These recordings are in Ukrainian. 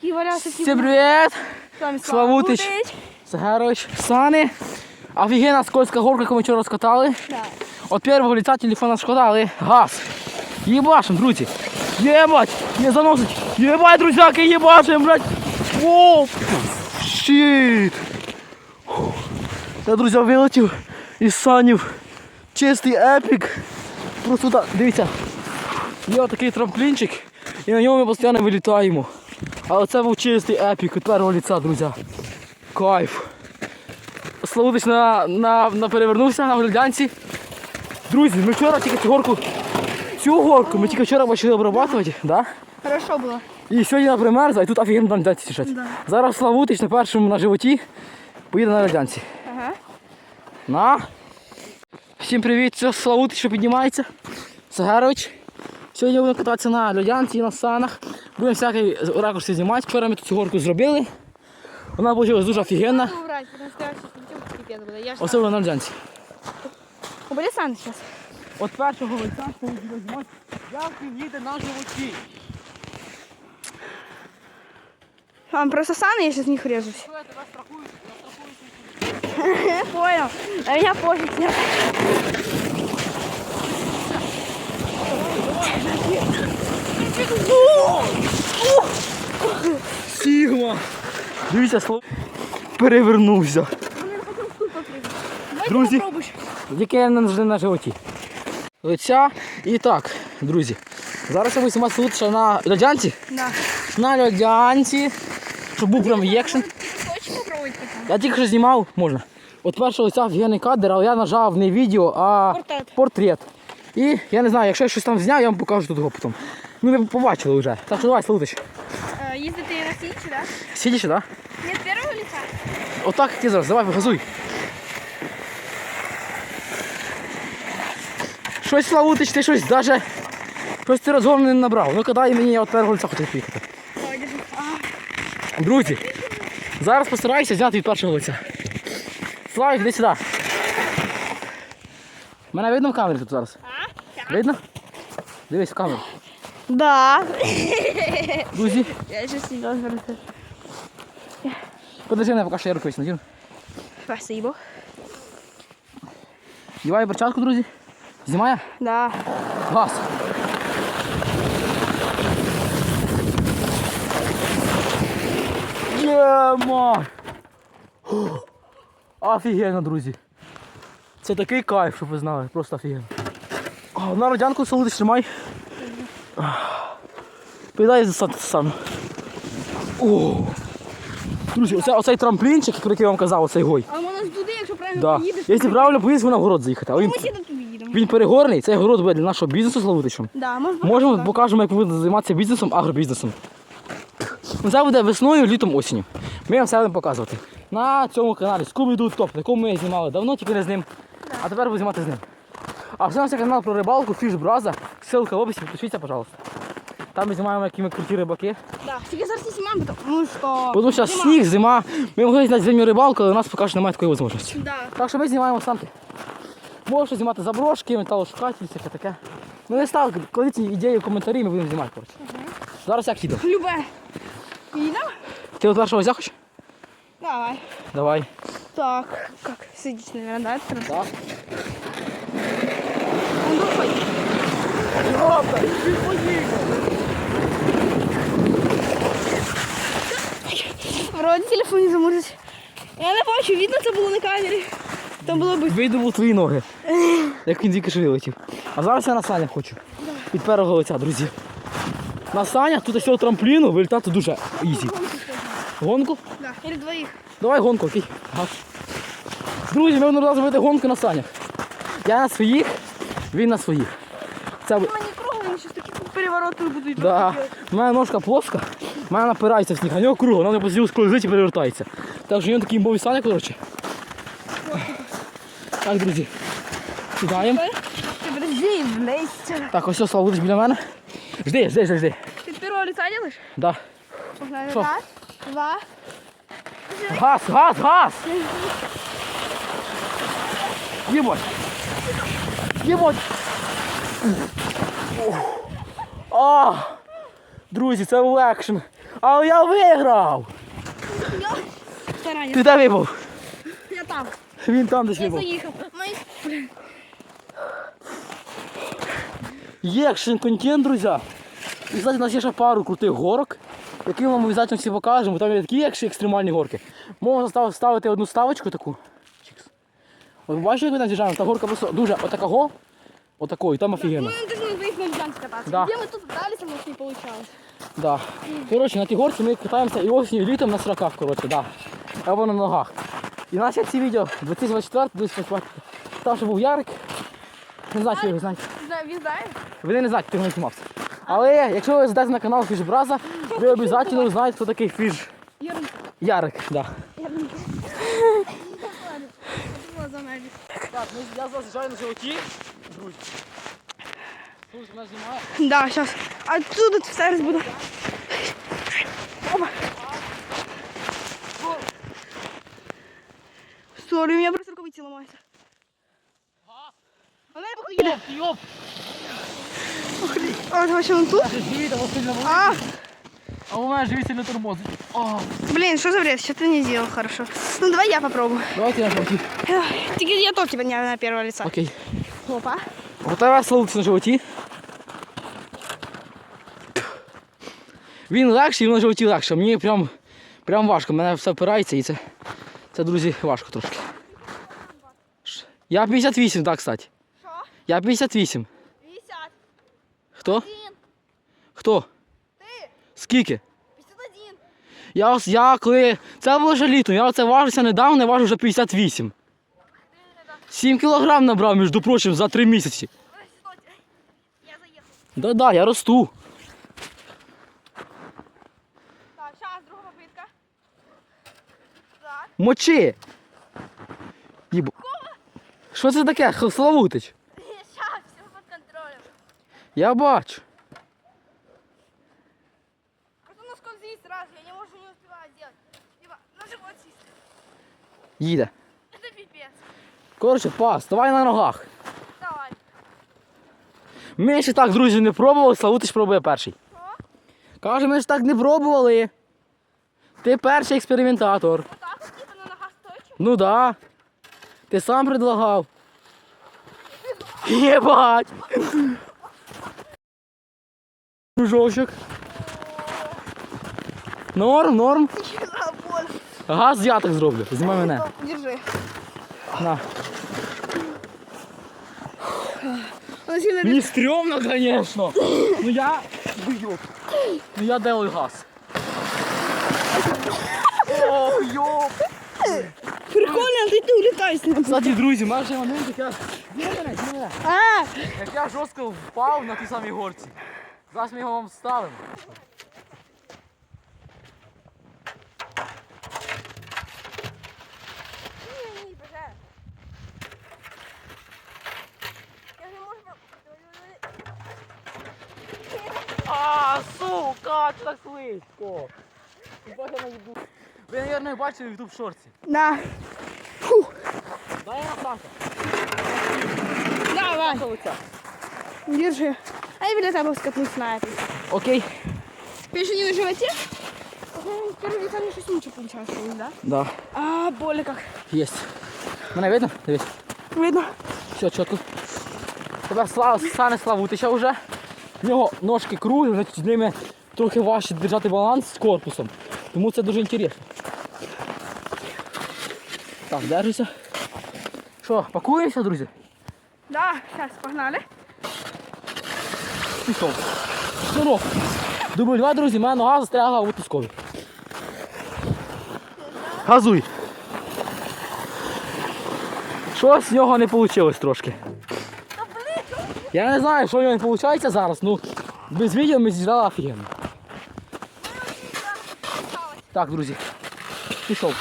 Всім привіт! Славутич. Сагарович, Сани. Офігенна скользка горка, яку ми вчора розкатали. Да. От першого лица телефона шкода, але газ. Єбашим, друзі. Єбать! Не заносить. Єбать, друзяки, єбашим, блядь. Воу! Щит! Я, друзі, вилетів із санів. Чистий епік. Просто так, дивіться. Є отакий трамплінчик, і на ньому ми постійно вилітаємо. Але це був чистий епік від першого ліца, друзі. Кайф. Славутич на, на, на перевернувся на глядянці. Друзі, ми вчора тільки цю горку, цю горку ми тільки вчора почали обрабатувати, да? Хорошо було. і сьогодні вона примерзла, і тут офігенно там глядянці тішать. Да. Зараз Славутич на першому на животі поїде на глядянці. Ага. На. Всім привіт, це Славутич, що піднімається. Сагарович. Сьогодні будемо кататися на льодянці і на санах. Будемо всякий ракурси знімати. Вчора ми тут цю горку зробили. Вона вийшла дуже офігенна. Я не. Я. Особливо на льодянці. Убери сан сейчас. От першого лиця знімати, як він їде на животі. А, просто саны, я сейчас в них режусь. Я понял. А меня пофиг. Сігма! Дивіться, слов. Перевернувся. Друзі, яке я не на животі. Лиця. І так, друзі. Зараз я буду тут ще на льодянці. Да. На льодянці. Щоб був прям екшен. Я тільки що знімав, можна. От першого лиця офігенний кадр, але я нажав не відео, а Портрет. портрет. І я не знаю, якщо я щось там зняв, я вам покажу тут його потім. Ну ви побачили вже. Так що давай, Славутич. Если ты на синичи, да? Сидиш, так? Да? Нет, первого лица. Отак ти зараз, давай, газуй. Щось Славутич, ти щось даже. Щось ти розгон не набрав. Ну кадай мені я от першого лиця хотів поїхати. Друзі, зараз постараюся зняти від першого лиця. Славік, іди сюди. Мене видно в камері тут зараз? Видно? Дивись в камеру. Да. Друзі, Я сейчас не должен подержи мене, поки що я рукою надіну. Спасибо. Діваю перчатку, друзі. Знімає? Да. Газ. Єма! Офігенно, друзі. Це такий кайф, щоб ви знали. Просто офігенно. На радянку солодиш тримай. Підай за сам-. О! Друзі, оце, оцей трамплінчик, про який я вам казав, оцей гой. А воно ж туди, якщо правильно Да. поїдеш. Якщо правильно поїдеш, можна в город заїхати. А він, Ми сюди туди їдемо. він перегорний, цей город буде для нашого бізнесу Славутичем. Да, може Можемо покажемо, як ми будемо займатися бізнесом, агробізнесом. Це буде весною, літом, осінню. Ми вам все будемо показувати. На цьому каналі Scooby-Doo Топ, на якому ми знімали давно, тільки не з ним. А тепер будемо знімати з ним. А все наш канал про рибалку, фішбраза. Ссылка в описі, підпишіться, пожалуйста. Там ми знімаємо, які ми круті рибаки. Да. Тільки зараз не знімаємо, тому що... Тому що Зима. сніг, зима. Ми могли зняти зимню рибалку, але у нас поки що немає такої можливості. Да. Так що ми знімаємо самки. Можеш знімати заброшки, металошукателі, всяке таке. Ну не став, кладіть ідеї в коментарі, ми будемо знімати. коротше. Зараз як їду. Любе. Їдемо? Ти от першого взяв? Давай. Давай. Так, как сидишь, наверное, да? это Так. Ну, телефон не заморозить. Я не бачу, видно це було на камері. Там було би. Вийду твої ноги. Як він тільки що вилетів. А зараз я на санях хочу. Від першого лиця, друзі. На санях тут з цього трампліну вилітати дуже ізі. Гонку? Да. Или двоїх. Давай гонку, окей. Газ. Друзі, ми будемо зробити гонку на санях. Я на своїх, він на своїх. Це бу- Мені круглі, щось такі перевороти будуть. Да. У мене ножка плоска, в мене напирається в сніг, а в нього кругло, вона постійно скользить і перевертається. Так що він такий імбовий саня, коротше. Так, друзі. Сідаємо. Подожди, блядь. Так, ось Слава будеш біля мене. Жди, жди, жди, жди. Ти з першого лица делаєш? Да. Погнали. Що? Раз, два. Газ, газ, газ! Єбать! Єбать! А! Друзі, це був екшен. Але я виграв! Ти де випав? Я там. Він там десь Я випав. заїхав. Ми- Є екшн контент, друзі. І знаєте, у нас є ще пару крутих горок, які ми вам обов'язково всі покажемо. Там є такі екші екстремальні горки. Можна став- ставити одну ставочку таку. Чікс. От бачите, як ми там з'їжджаємо? Та горка просто дуже отакого, отакої, там офігенно. Мы должны выехать на лежанке кататься. Да. Где мы тут пытались, у нас не получалось. Да. Коротше, на тій горці ми катаємося і осінню, і літом на сроках, коротше, да. Або на ногах. І наші ці відео 2024 2025 Там ще був Ярик. Не знаю, чи ви його знаєте. Да, він знає? Ви не знаєте, хто не знімався. Але якщо ви зайдете на канал Фішбраза, ви обов'язково знаєте, хто такий фіш. Ярик. Ярик, да. За навіть? Так, ну я заїжджаю на животі. Друзі. Слухай, мене знімає. Да, сейчас. Отсюда ты зараз буду. Опа. Сори, у меня просто рукавицы ломаются. А мене поки їде. Йоп! А, давай ще вон тут. А, А у мене живіт сильно тормозить. О, блин, что за бред? Что ты не сделал хорошо. Ну, давай я попробую. давайте я животі. Эх, Только я тоже тебя не на первого лица. Окей. Опа. Готова слухатися на животі. Він легший, він на животі легше. Мені прям, прям важко. Мене все впирається і це, це, друзі, важко трошки. Ш- Я 58, так, кстати. Що? Я 58. 50. Хто? Один. Хто? Скільки? 51. Я, ос- я коли. Це було вже літом, я оце важився недавно, я важу вже 58. 7 кілограм набрав, між прочим, за 3 місяці. Я заехал. Да-да, я росту. Так, сейчас, друга попытка. Так. Мочи. Їб... Що це таке? Славутич? Сейчас, все под контролем. Я бачу. Просто на скользит сразу, я не могу, не успеваю сделать. Либо на живот сесть. Їде. Это пипец. Коротше, пас, давай на ногах. Давай. Ми ще так, друзі, не пробували, Славутич пробує перший. Що? Каже, ми ж так не пробували. Ти перший експериментатор. Вот так вот, на ногах стойчив. Ну да. Ти сам предлагав. Єбать. Дружочок. Норм, норм. Газ я так зроблю. Знімай мене. Держи. На. Мені стрьомно, звісно. Ну я. Йоп. Ну я делаю газ. О, йоп. Прикольно, ты, ты улетай с ним. Кстати, друзі, майже момент, як я. Діли мене, діли мене. Як я жорстко впав на тій самій горці. Зараз ми його вам ставимо. не, не, боже. Я не могу... А, сука, це так слизько. Ви, мабуть, бачили в YouTube шорці. Да. Дай я Санка. Давай. Лиця. Держи. А я билет бы скатнуть на этой. Окей. Ты еще не на животе? Ну, Первый лица мне что ничего получалось, да? Да. А, больно как. Єсть. Мене видно? Дивись. Видно. Все, чітко. Тебе слава, стане Славутича вже. В нього ножки круглі, значить з ними трохи важче держати баланс з корпусом. Тому це дуже інтересно. Так, держися. Що, пакуємося, друзі? Да, сейчас, погнали. Пішов. Шнурок. Дубль два, друзі, моя нога застрягла у піскові. Газуй. Щось з нього не вийшло трошки. Я не знаю, що в нього не виходить зараз, ну без відео ми зіграли офігенно. Так, друзі. Пішов.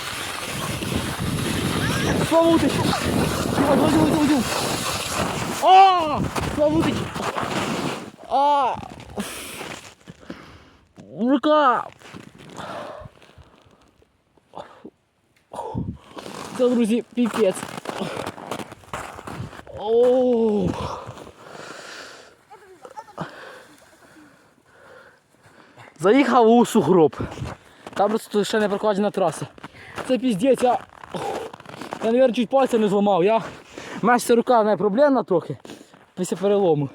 Славутич! Дивай, дивай, дивай, дивай, дивай. О! Славутич! А! Рука! Це, друзі, піпець. Оу. Заїхав у сугроб. Там просто ще не прокладена траса. Це піздець, я. Я, мабуть, чуть пальця не зламав. Я... У мене ще рука не проблемна трохи після перелому.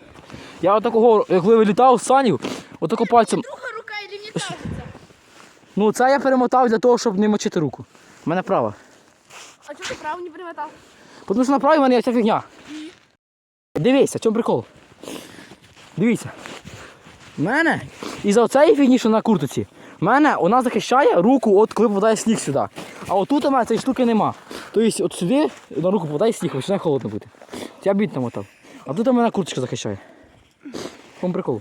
Я отакого, як вилітав з санів, отако пальцем. Друга рука і кажеться. Ну це я перемотав для того, щоб не мочити руку. У мене права. А чого ти праву не примотав? Тому що на правій в мене є ця фігня. Дивіться, в чому прикол. Дивіться. В мене із за цієї фігні, що на куртці, в мене вона захищає руку, от коли попадає сніг сюди. А отут у мене цієї штуки нема. Тобто от сюди на руку попадає сніг, починає холодно бути. Я бінт намотав. А тут у мене курточка захищає. В прикол.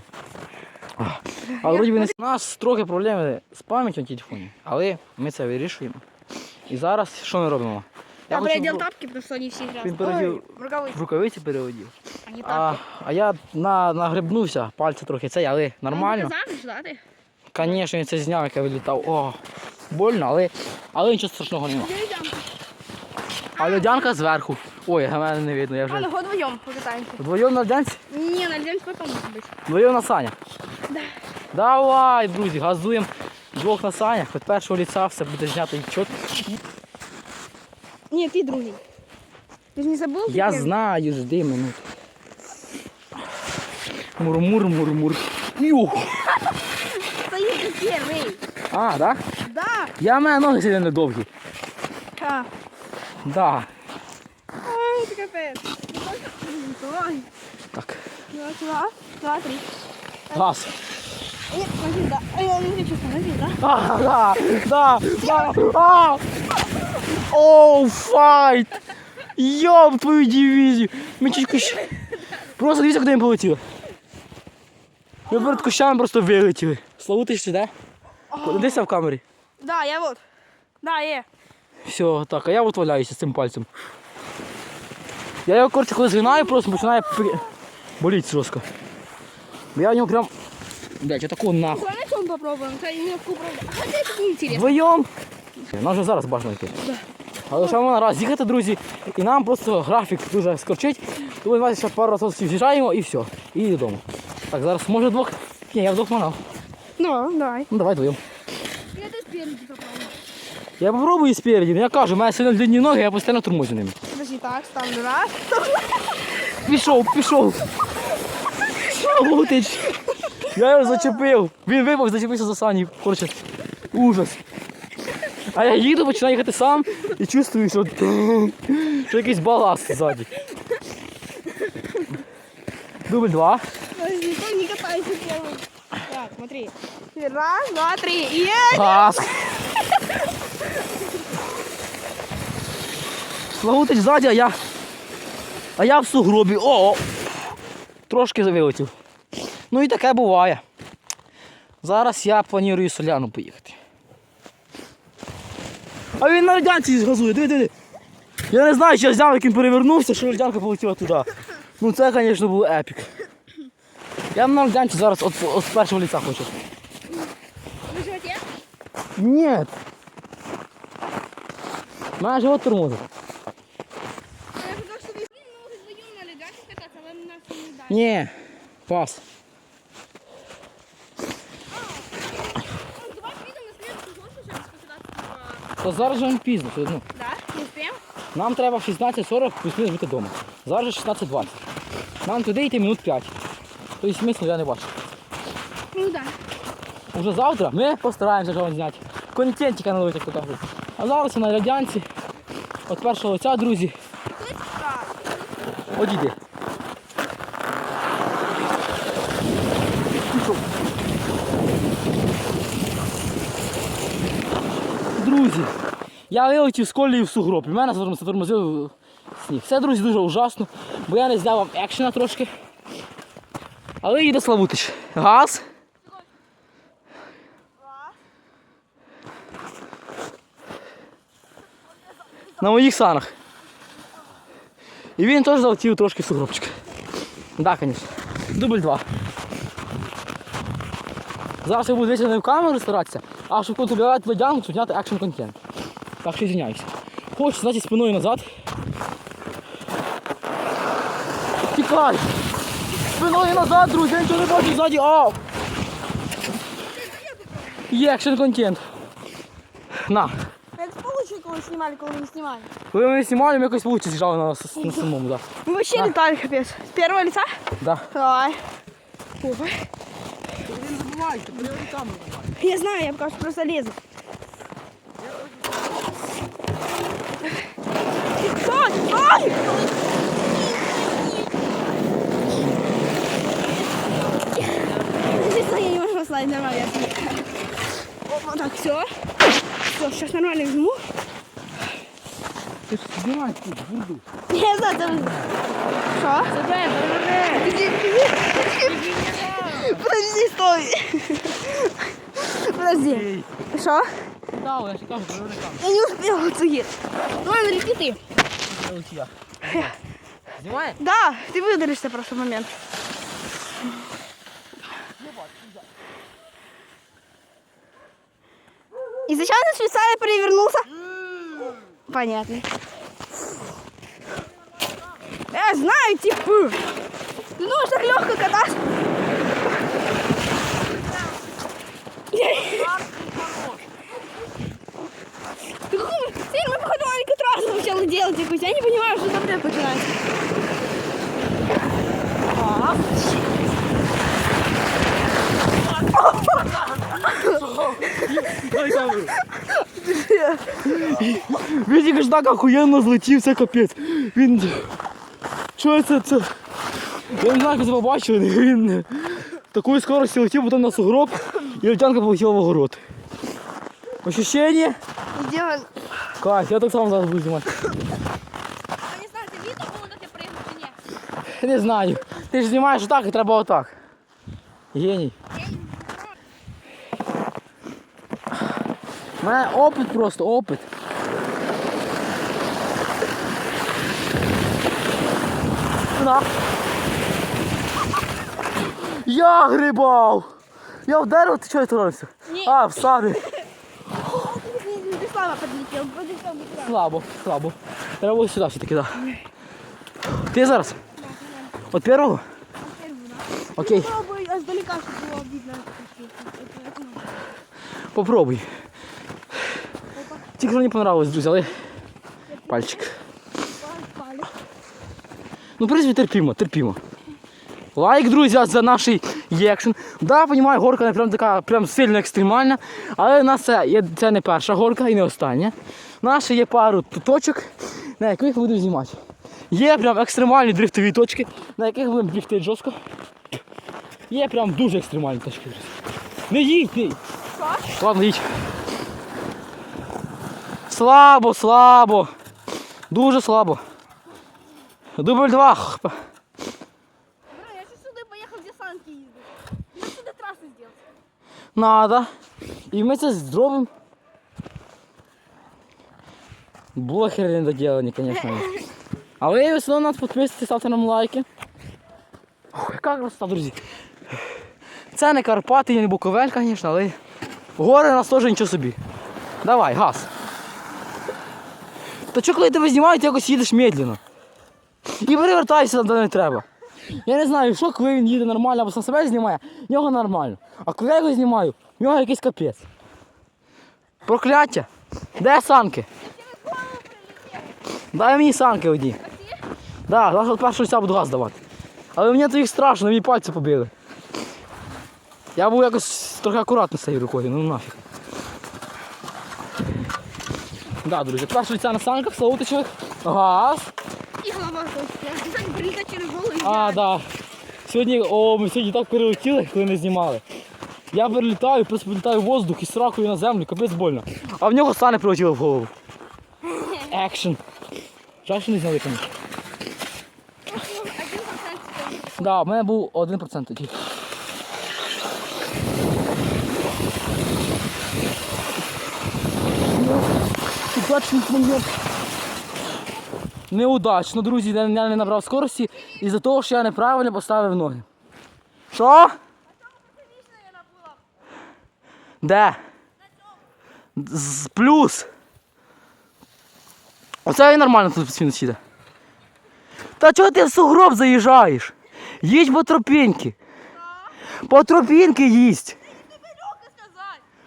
А, вроді би не... У нас трохи проблеми з пам'яттю на телефоні, але ми це вирішуємо. І зараз що ми робимо? Я хочу переодел тапки, потому что они все грязные. Він переодів в рукавиці переодів. Они А, а я на, нагребнувся, пальці трохи цей, але нормально. Ну, ти заміж, да, ти? Звісно, він це зняв, як я вилітав. О, больно, але, але нічого страшного немає. Я йдем. А льодянка зверху. Ой, а мене не видно, я А, вже. ну, вдвоем покатаемся. Вдвоєм на льодянці? Не, на день потом может быть. Вдвоєм на санях. Да. Давай, друзі, газуємо двох на санях. Від першого ліца все буде знято і чот. Не, ты другий. Ты же не забыл? ты Я первый? знаю, жди минуту. Мур-мур, мур-мур. Юх. Стоит ты первый. А, так? Да. Я в мене ноги сильно довгі. А. Да. Ой, ты капец. Давай. Так. Два, два, два, три. Газ. Нет, смотри, да. Ай, я не хочу смотри, да? А, да, да, да. А! Оу, файт! Йоп, твою дивізію! Ми чуть кущ... Просто дивіться, куди ми полетіли. Ми перед кущами просто вилетіли. Славу ти ще де? Дивися в камері. Да, я вот. Да, е. Все, так, а я от валяюся з цим пальцем. Я його коротше, коли згинаю, просто починає боліти жорстко. Бо я в нього прям. Блять, отаку нахуй. Давай на чем попробуем? Это именно в попробуем. А хотя это неинтересно. Вдвоєм. Нам вже зараз бажано йти. Але ще можна раз їхати, друзі, і нам просто графік дуже скорчить. Тому давайте ще пару разів з'їжджаємо і все. І додому. Так, зараз може двох. Ні, я вдвох манав. Ну, давай. Ну давай вдвоєм. Я тут спереди попробую. Я попробую спереді, ну я кажу, у мене сильно длинні ноги, я постійно тормозю ними. Подожди, так, ставлю раз. Пішов, пішов. Лутич. Я його зачепив. Він випав, зачепився за сані. Коротше, ужас. А я їду, починаю їхати сам і чувствую, що, що якийсь баласт ззаді. Дубль два. Подожди, не катайся первый. Так, смотри. Раз, два, три. Е! Газ. Славутич ззаді, а я. А я в сугробі. О! Трошки вилетів. Ну і таке буває. Зараз я планую соляну поїхати. А він на радянці згазує, диви, диви. Я не знаю, чи я зняв, як він перевернувся, що радянка полетіла туди. Ну це, звісно, був епік. Я на радянці зараз от, от з першого ліця хочу. На животе? Нет. Мене живот тормозить. Я же так, что вы ну, вдвоем на легатах кататься, а вы нас не дали. Ні. Пас. Ну, давай видим на следующую гонку сейчас покататься. типа, То зараз же пізно. все одно. Да, не успеем? Нам треба в 16.40 плюс-мінус бути вдома. Зараз же 16.20. Нам туди йти минут 5. Тобто смислу я не бачу. Ну да. Уже завтра ми постараємося що зняти. Контентика наловити, як то кажуть. А зараз на радянці. От першого лиця, друзі. Так. Одійди. Друзі, я вилетів з колії в сугроб. І мене затормозив- затормозив сніг. Це, друзі, дуже ужасно, бо я не зняв вам екшена трошки. Але їде Славутич. Газ. На моїх санах. І він теж залетів трошки сугробчик. Так, да, звісно. Дубль два. Зараз я буду дивитися не в камеру старатися, а щоб контролювати ледянку, щоб зняти екшн контент. Так що звиняюся. Хочу знати спиною назад. Тікай! Спиною назад, друзі, я нічого не бачу ззаді. Ау! Є екшн контент. На. Як получили, коли знімали, коли не знімали? Коли ми знімали, ми якось вулиці з'їжджали на, с- на самому, да. Мы вообще летали, капец. С первого лица? Да. Давай. Опа. Не забувайте, перевери камеру. Я знаю, я пока что просто лезу. Ж знімай тут, бурду. Я знаю, там... Что? Подожди, подожди, стой. Подожди. Что? Да, я ж кажу, перевери камеру. Я не успела Цугир. Ну, ладно, репети. Це ось я. Знімає? Да, ты выдаришься просто в момент. Изначально специально перевернулся. Понятно. Я знаю, типа. Ты думаешь, так легко кататься? Ты хуй, теперь мы, походу, алькатрас сначала делать якусь. Я не понимаю, что там так начинается. А, Дай камеру. Він тільки ж так охуєнно злетів, це капець. Він. Що це? це? Я не знаю, як ви це побачили, він такою скоростю летів, потім на сугроб, і летянка полетіла в огород. Ощущення? Идеально. Кайф, я так само зараз буду знімати. Я не знаю, ты видно было, как я прыгну или нет? Не знаю. Ти ж знімаєш отак і треба отак. Геній. У мене опит просто, опит. На. Я грибав! Я в дерево, ти чого тронувся? Ні. А, в сади. Ты слабо подлетел, подлетел быстро. Слабо, слабо. Треба було сюди все-таки, так. Ти зараз? От першого? Окей, Попробуй издалека, чтобы было видно. это окно. попробуй. Тільки мені понравилось, друзі, але пальчик. Ну, в принципі, терпімо, терпімо. Лайк, друзі, за наш екшен. Да, розумію, горка не прям така прям сильно екстремальна, але у нас це, є, це не перша горка і не остання. У нас є пару точок, на яких будемо знімати. Є прям екстремальні дрифтові точки, на яких будемо бігти жорстко. Є прям дуже екстремальні точки. Не їдь, не. Ладно, їдь. Слабо, слабо. Дуже слабо. Дубль два. Бро, я сюда поехал, где санки ездят. Надо сюда трассы сделать. Надо. І ми це зробимо. Блохери недоділені, звісно. Але все одно нас підписуйтесь, ставте нам лайки. Ух, яка красота, друзі. Це не Карпати, і не Буковель, звісно, але гори у нас теж нічого собі. Давай, газ. Та чого коли тебе знімають, якось їдеш медленно. І перевертайся, де не треба. Я не знаю, що коли він їде нормально або сам себе знімає, в нього нормально. А коли я його знімаю, в нього якийсь капець. Прокляття. Де санки? Дай мені санки одні. Да, зараз от першого буду газ давати. Але мені то їх страшно, мені пальці побили. Я був якось трохи акуратно з цією рукою, ну нафіг. Да, друзі, першого лиця на санках, славутичних. Газ. Точно. Так. А, да. Сьогодні, о, ми сьогодні так перелетіли, коли не знімали. Я перелітаю, просто прилітаю в воздух і сракою на землю, капець больно. А в нього сани прилетіло в голову. Екшн. Жаль, що не зняли процент. Да, в мене був 1% тоді. Удачний маньок. Неудачно, друзі, я не набрав скорості із-за того, що я неправильно поставив ноги. Що? Де? З плюс. Оце і нормально тут постійно сіде. Та чого ти в сугроб заїжджаєш? Їдь по тропінки. По тропінки їсть.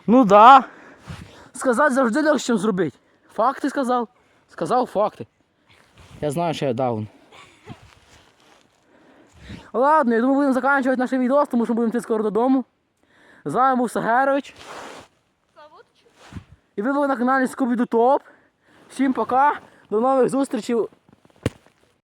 Ну да. Сказати завжди легше, чим зробити. Факти сказав. Сказав факти. Я знаю, що я даун. Ладно, я думаю, будемо закінчувати наше відео, тому що будемо йти скоро додому. З вами був Сагерович. І ви були на каналі Скобіду Топ. Всім пока. До нових зустрічей